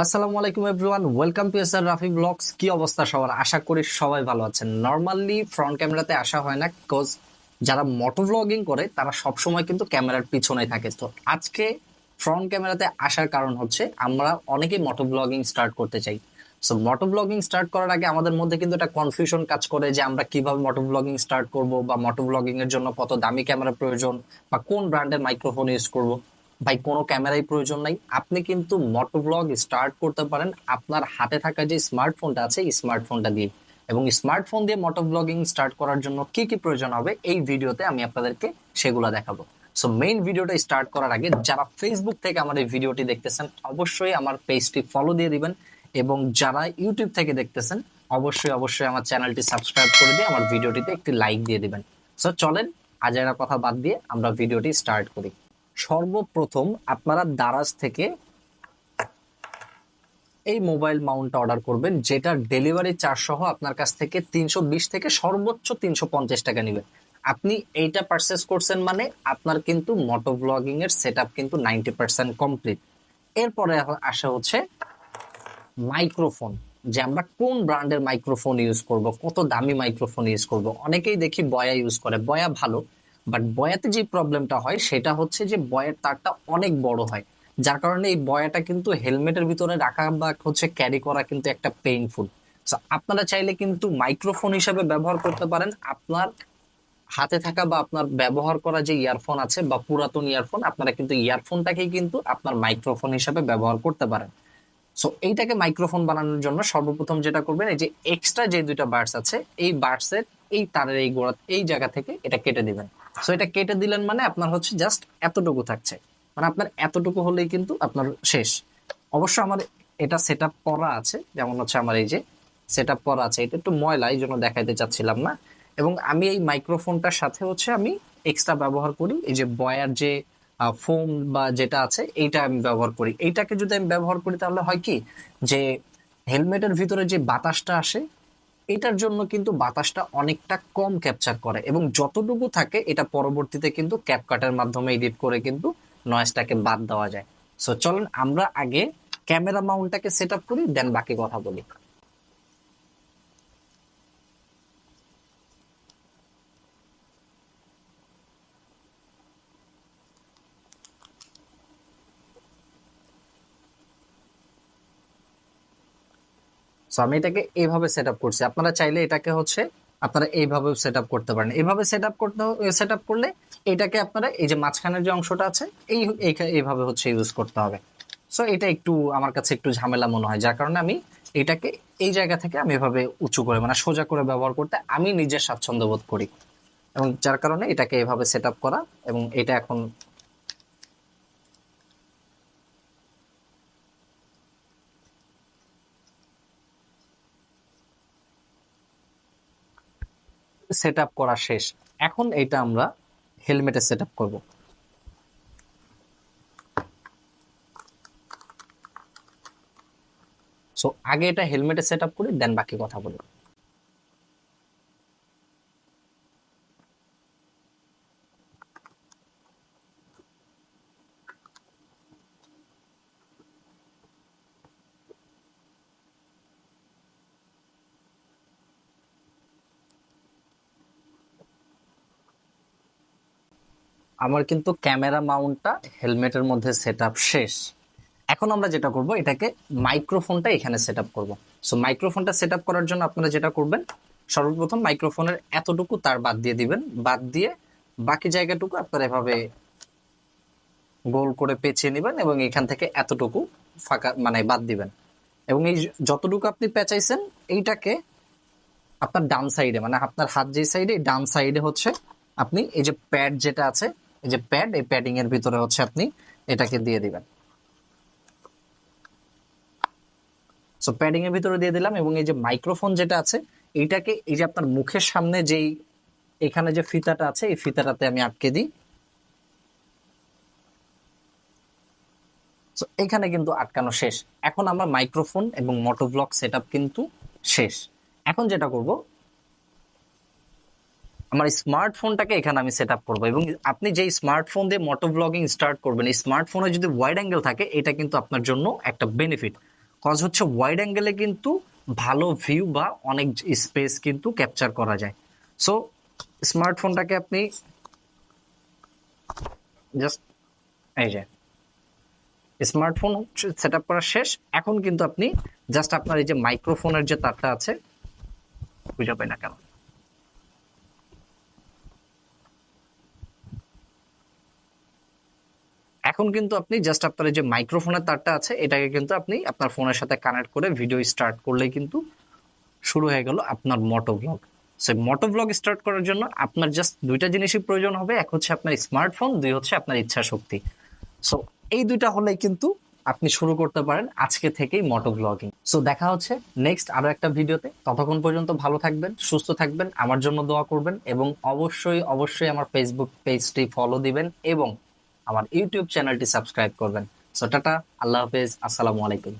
আসসালামু আলাইকুম everyone welcome to S R Rafi vlogs কি অবস্থা সবার? আশা করি সবাই ভালো আছেন। নর্মালি ফ্রন্ট ক্যামেরাতে আসা হয় না বিকজ যারা মোটো ব্লগিং করে, তারা সব সময় কিন্তু ক্যামেরার পিছনে থাকে। তো আজকে ফ্রন্ট ক্যামেরাতে আসার কারণ হচ্ছে, আমরা অনেকেই মোটর ব্লগিং স্টার্ট করতে চাই। সো মোটো ব্লগিং স্টার্ট করার আগে আমাদের মধ্যে কিন্তু একটা কনফিউশন কাজ করে যে আমরা কীভাবে মোটো ব্লগিং স্টার্ট করব, বা মোটো ব্লগিং এর জন্য কত দামি ক্যামেরা প্রয়োজন, বা কোন ব্র্যান্ডের মাইক্রোফোন ইউজ করব। ভাই, কোনো ক্যামেরাই প্রয়োজন নাই। আপনি কিন্তু মোটো ব্লগ স্টার্ট করতে পারেন আপনার হাতে থাকা যে স্মার্টফোনটা আছে স্মার্টফোনটা দিয়ে। এবং স্মার্টফোন দিয়ে মোটো ব্লগিং স্টার্ট করার জন্য কি কি প্রয়োজন হবে, এই ভিডিওতে আমি আপনাদেরকে সেগুলো দেখাবো। সো মেইন ভিডিওটা স্টার্ট করার আগে যারা ফেসবুক থেকে আমার এই ভিডিওটি দেখতেছেন, অবশ্যই আমার পেজটি ফলো দিয়ে দিবেন। এবং যারা ইউটিউব থেকে দেখতেছেন, অবশ্যই অবশ্যই আমার চ্যানেলটি সাবস্ক্রাইব করে দিয়ে আমার ভিডিওটিতে একটি লাইক দিয়ে দিবেন। সো চলেন আজারা কথা বাদ দিয়ে আমরা ভিডিওটি স্টার্ট করি। সর্বপ্রথম আপনারা দারাজ থেকে এই মোবাইল মাউন্টটা অর্ডার করবেন যেটা ডেলিভারি চার্জ সহ আপনার কাছ থেকে তিনশো বিশ থেকে সর্বোচ্চ তিনশো পঞ্চাশ টাকা নেবে আপনি এইটা পারচেস করছেন মানে আপনার কিন্তু মোটো ব্লগিং এর সেট কিন্তু নাইনটি পার্সেন্ট কমপ্লিট এরপরে আসা হচ্ছে মাইক্রোফোন যে আমরা কোন ব্র্যান্ডের মাইক্রোফোন ইউজ করব, কত দামি মাইক্রোফোন ইউজ করব। অনেকেই দেখি বয়া ইউজ করে, বয়া ভালো বাট বয়াতে যে প্রবলেমটা হয়, সেটা হচ্ছে যে বয়ের তারটা অনেক বড় হয়। যার কারণে এই বয়াটা কিন্তু হেলমেটের ভিতরে রাখা বা হচ্ছে ক্যারি করা কিন্তু একটা পেইনফুল আপনারা চাইলে কিন্তু মাইক্রোফোন হিসাবে ব্যবহার করতে পারেন। আপনার হাতে থাকা বা আপনার ব্যবহার করা যে ইয়ারফোন আছে বা পুরাতন ইয়ারফোন আপনারা কিন্তু ইয়ারফোনটাকেই কিন্তু আপনার মাইক্রোফোন হিসাবে ব্যবহার করতে পারেন। সো এইটাকে মাইক্রোফোন বানানোর জন্য সর্বপ্রথম যেটা করবেন, এই যে এক্সট্রা যে দুইটা বার্ডস আছে, এই বার্ডসের এই তারের এই গোড়া, এই জায়গা থেকে এটা কেটে দিবেন। সো এটা কেটে দিলেন মানে আপনার হচ্ছে জাস্ট এতটুকু থাকছে। মানে আপনার এতটুকু হলেই কিন্তু আপনার শেষ। অবশ্য আমার এটা সেট করা আছে, যেমন হচ্ছে আমার এই যে সেট করা আছে, এটা একটু ময়লা, এই জন্য দেখাইতে চাচ্ছিলাম না। এবং আমি এই মাইক্রোফোনটার সাথে হচ্ছে আমি এক্সট্রা ব্যবহার করি, এই যে বয়ার যে ফোম বা যেটা আছে, এইটা আমি ব্যবহার করি। এইটাকে যদি আমি ব্যবহার করি তাহলে হয় কি? যে হেলমেটের ভিতরে যে বাতাসটা আসে এটার জন্য কিন্তু বাতাসটা অনেকটা কম ক্যাপচার করে এবং যতটুকু থাকে, এটা পরবর্তীতে কিন্তু ক্যাপকাটের মাধ্যমে এডিট করে কিন্তু নয়েজটাকে বাদ দেওয়া যায়। সো চলুন আমরা আগে ক্যামেরা মাউন্টটাকে সেট আপ করি দেন বাকি কথা বলি। সো আমি এটাকে এইভাবে সেট আপ করছি। আপনারা চাইলে এটাকে হচ্ছে, আপনারা এইভাবে সেট আপ করতে পারেন। এইভাবে সেট আপ করতে সেট আপ করলে এটাকে আপনারা, এই যে মাঝখানের যে অংশটা আছে, এই এইভাবে হচ্ছে ইউজ করতে হবে। সো এটা একটু আমার কাছে একটু ঝামেলা মনে হয়। যার কারণে আমি এটাকে এই জায়গা থেকে আমি এভাবে উঁচু করে মানে সোজা করে ব্যবহার করতে আমি নিজে স্বাচ্ছন্দ্য বোধ করি। এবং যার কারণে এটাকে এভাবে সেট আপ করা এবং এটা এখন সেট করা শেষ। এখন এটা আমরা হেলমেটে সেট আপ করব। সো আগে এটা হেলমেটে সেট আপ করি দেন বাকি কথা বলি আমার কিন্তু ক্যামেরা মাউন্টটা হেলমেটের মধ্যে সেট শেষ। এখন আমরা যেটা করব, এটাকে মাইক্রোফোনটা এখানে সেট আপ করব। সো মাইক্রোফোনটা সেট আপ করার জন্য আপনারা যেটা করবেন, সর্বপ্রথম মাইক্রোফোনের এতটুকু তার বাদ দিয়ে দিবেন। বাদ দিয়ে বাকি জায়গাটুকু আপনারা এভাবে গোল করে পেঁচিয়ে নেবেন এবং এখান থেকে এতটুকু ফাঁকা মানে বাদ দিবেন। এবং এই যতটুকু আপনি পেঁচাইছেন, এইটাকে আপনার ডান সাইডে মানে আপনার হাত যে সাইডে ডান সাইডে হচ্ছে আপনি এই যে প্যাড যেটা আছে এই যে প্যাড এই প্যাডিং এর ভিতরে হচ্ছে আপনি এটাকে দিয়ে দিবেন। সো প্যাডিং এর ভিতরে দিয়ে দিলাম এবং এই যে মাইক্রোফোন যেটা আছে, এইটাকে এই যে আপনার মুখের সামনে যেই এখানে যে ফিতাটা আছে, এই ফিতাটাতে আমি আটকে দিই। এখানে কিন্তু আটকানো শেষ। এখন আমরা মাইক্রোফোন এবং মোটোব্লক সেট কিন্তু শেষ। এখন যেটা করব আমার স্মার্টফোনটাকে এখানে আমি সেট আপ করব এবং আপনি যে স্মার্টফোন দিয়ে মোটো ব্লগিং স্টার্ট করবেন, এই স্মার্টফোনে যদি ওয়াইড অ্যাঙ্গেল থাকে, এটা কিন্তু আপনার জন্য একটা বেনিফিট কজ হচ্ছে ওয়াইড অ্যাঙ্গেলে কিন্তু ভালো ভিউ বা অনেক স্পেস কিন্তু ক্যাপচার করা যায়। সো স্মার্টফোনটাকে আপনি জাস্ট এই যে স্মার্টফোন সেট আপ করা শেষ। এখন কিন্তু আপনি জাস্ট আপনার এই যে মাইক্রোফোনের যে তারটা আছে বুঝা পাই না কেন? এখন কিন্তু আপনি জাস্ট আপনার যে মাইক্রোফোনের তারটা আছে, এটাকে কিন্তু আপনি আপনার ফোনের সাথে কানেক্ট করে ভিডিও স্টার্ট করলেই কিন্তু শুরু হয়ে গেল আপনার moto vlog so moto vlog start করার জন্য আপনার জাস্ট দুইটা জিনিসই প্রয়োজন হবে, এক হচ্ছে আপনার স্মার্টফোন দুই হচ্ছে আপনার ইচ্ছা শক্তি সো এই দুইটা হলেই কিন্তু আপনি শুরু করতে পারেন আজকে থেকেই মোটো ব্লগিং সো দেখা হচ্ছে নেক্সট আরও একটা ভিডিওতে। ততক্ষণ পর্যন্ত ভালো থাকবেন, সুস্থ থাকবেন, আমার জন্য দোয়া করবেন এবং অবশ্যই অবশ্যই আমার ফেসবুক পেজটি ফলো দিবেন এবং আমার ইউটিউব চ্যানেলটি সাবস্ক্রাইব করবেন। সো টাটা আল্লাহ হাফেজ আসসালামু আলাইকুম।